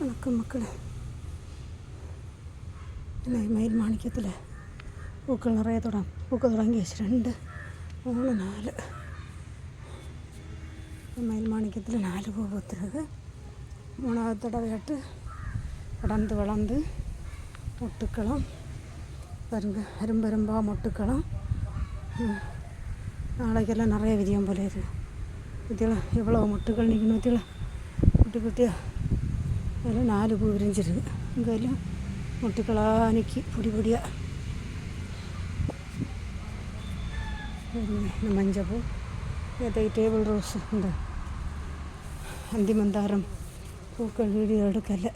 வணக்கம் மக்களே என்ன மயில் மாணிக்கத்தில் பூக்கள் நிறைய தொட பூக்கள் தொடங்கியாச்சு ரெண்டு மூணு நாலு மயில் மாணிக்கத்தில் நாலு பூ பூத்துருக்கு மூணாவது தடவையாட்டு படர்ந்து வளர்ந்து மொட்டுக்களும் பாருங்க அரும்பரும்பாக மொட்டுக்களும் ம், நாளைக்கெல்லாம் நிறைய விதியம் போல இது வித்தியெல்லாம் எவ்வளோ மொட்டுக்கள் நிற்கணும் வித்தியெல்லாம் குட்டி குட்டியாக அதில் நாலு பூ விரிஞ்சிருக்கு இங்கே எல்லாம் மொட்டுக்களாக நிற்கி பொடி பொடியாக இந்த மஞ்சள் பூ இதை டேபிள் ரோஸ் இந்த அந்தி மந்தாரம் பூக்கள் வீடியோ எடுக்கலை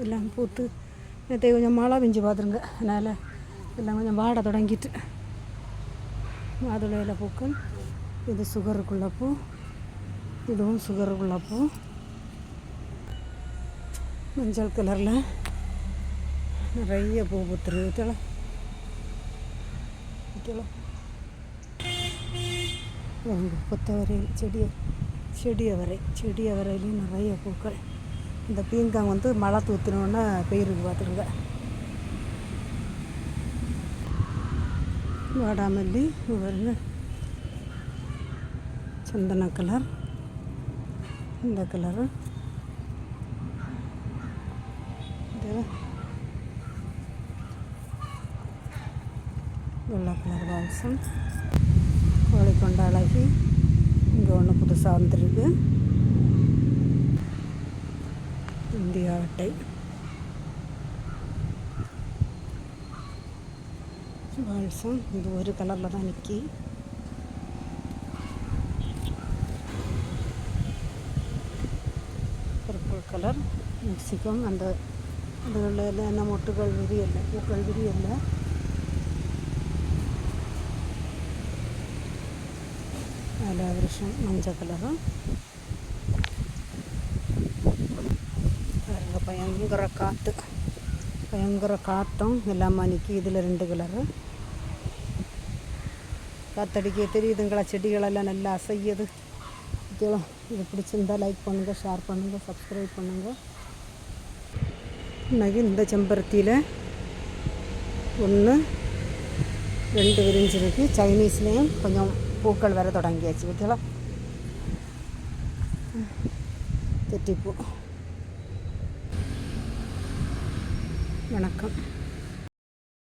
எல்லாம் பூத்து நேற்று கொஞ்சம் மழை பெஞ்சு பார்த்துருங்க அதனால் எல்லாம் கொஞ்சம் வாட தொடங்கிட்டு மாதுளையில் பூக்கள் இது சுகருக்குள்ள பூ இதுவும் சுகருக்குள்ள பூ மஞ்சள் கலரில் நிறைய பூ பூத்துருக்கு. வித்தல செடியை கொத்தவரை செடி செடி அவரை செடி அவரையிலையும் நிறைய பூக்கள். இந்த பீங்காங் வந்து மழை தூத்தினோன்னே பெயிருக்கு பார்த்துருங்க வாடாமல்லி இங்க பாருங்க சந்தன கலர். இந்த கலரு. இது வெள்ளை கலர் வால்சம் கோழிக்கொண்ட அழகி. இங்கே ஒன்று புதுசாக வந்துருக்கு. இந்தியா அட்டை. வால்சம் இது ஒரு கலரில் தான் நிற்கி பர்பிள் கலர் மெக்சிகம் அந்த அதுகளில் எல்லாம் என்ன மொட்டுகள் விரியல்ல பூக்கள் விரியல்ல அதில் வருஷம் மஞ்சள் கலரும் பாருங்க பயங்கர காற்று பயங்கர காற்றும் எல்லாமே நிற்கி இதில் ரெண்டு கலரு காத்தடிக்க தெரியுதுங்களா செடிகளெல்லாம் நல்லா அசையுது இதெல்லாம் இது பிடிச்சிருந்தா லைக் பண்ணுங்கள் ஷேர் பண்ணுங்கள் சப்ஸ்கிரைப் பண்ணுங்கள் இன்னைக்கு இந்த செம்பருத்தியில். ஒன்று ரெண்டு விரிஞ்சிருக்கு சைனீஸ்லேயும் கொஞ்சம் பூக்கள் வர தொடங்கியாச்சு பார்த்தீங்களா தெட்டிப்பூ. வணக்கம்.